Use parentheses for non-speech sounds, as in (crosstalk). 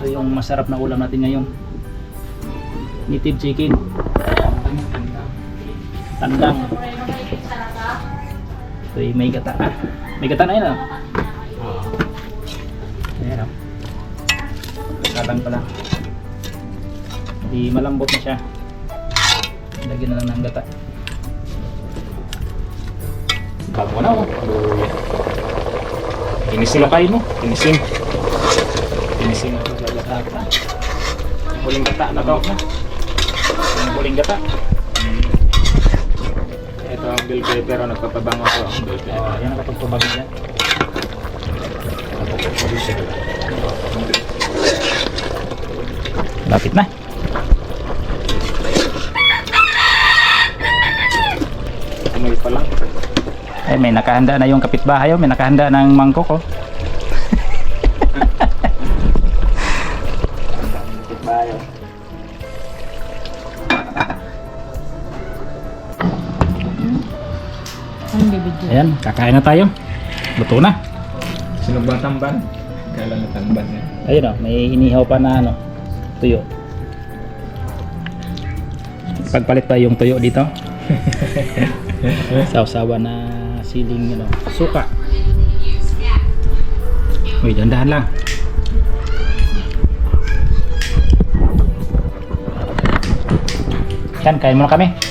Ito yung masarap na ulam natin ngayon. Native chicken. Tandang. Ito yung may gata. Ah, may gata na yun ah. Ayan ah. Pala. Hindi malambot na siya. Lagyan na lang ng gata. Bago na oh. Inisin lang kayo mo. Inisin. Inisin ako sa gata. Huling gata na to. Huling gata. Ito ang bell pepper. oh, Nagpapabango ko ang bell Oh, pepper. yan ang kapagpabagin niya. Lapit na. Tumoy pa lang. Eh, may nakahanda na yung kapitbahay, oh. may nakahanda ng mangkok. Oh. (laughs) Ayan, kakain na tayo. Luto na. Sino ba tamban? Kala na tamban yan. Ayun oh, may inihaw pa na ano, tuyo. Pagpalit pa yung tuyo dito. (laughs) Sausawa na siling ano, suka. Uy, dandahan lang. Yan, kain muna kami.